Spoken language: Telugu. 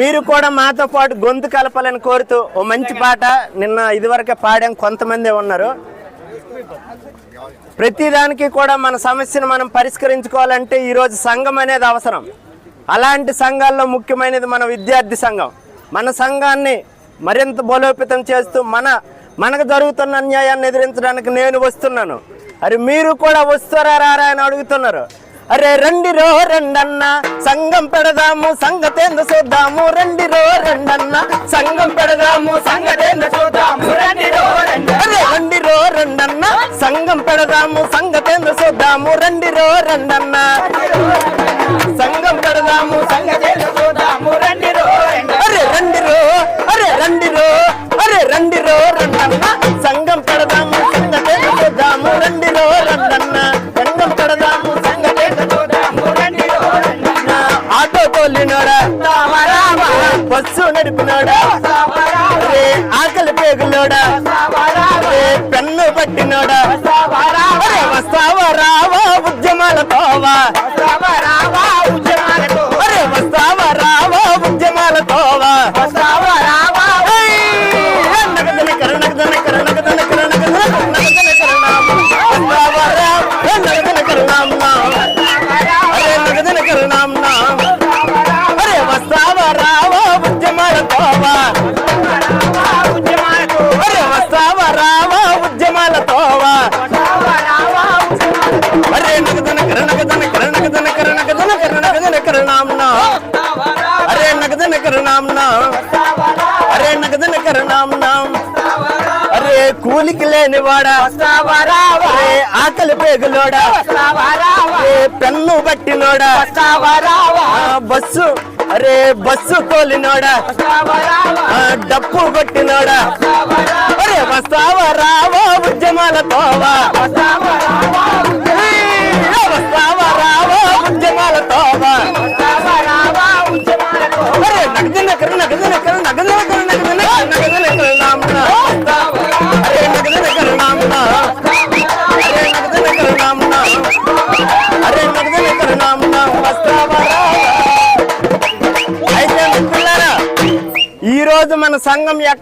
మీరు కూడా మాతో పాటు గొంతు కలపాలని కోరుతూ ఓ మంచి పాట నిన్న ఇదివరకే పాడాం కొంతమంది ఉన్నారు. ప్రతిదానికి కూడా మన సమస్యను మనం పరిష్కరించుకోవాలంటే ఈరోజు సంఘం అనేది అవసరం. అలాంటి సంఘాల్లో ముఖ్యమైనది మన విద్యార్థి సంఘం. మన సంఘాన్ని మరింత బలోపేతం చేస్తూ మన మనకు జరుగుతున్న అన్యాయాన్ని ఎదిరించడానికి నేను వస్తున్నాను. అరే మీరు కూడా వస్తారా రారా అని అడుగుతున్నారు. అరే రండి రో రండన్న. సంఘం పెడదాము సంగతేందు చూద్దాము. రండి రో రండన్న. సంఘం పెడదాము సంగతేందు చూద్దాము. రండి రో అరే రండి రో రండన్న. సంఘం పెడదాము సంగతేందు చూద్దాము. రండి రో రండన్న. సంఘం పెడదాము సంగతేందు చూద్దాము. రండి రో అరే రండి రో అరే రండి రో అరే రండి రో బస్సు నడిపినోడా? ఆకలి పేగులోడా? పెన్ను పట్టినోడా? వస్తావా రావా ఉద్యమాలతోవా? అరే నగదన కర నామ్నా అరే నగదన కర నామ్నా అరే కూలికి లేని వాడా? అరే ఆకలి పేగులోడా? పెన్ను బట్టినోడా బస్సు అరే బస్సు తోలినోడా? డప్పు కొట్టినోడా? అరే వస్తావా రావా ఉద్యమాలతోవా? ఏయ్! ఈరోజు మన సంఘం ఎక్క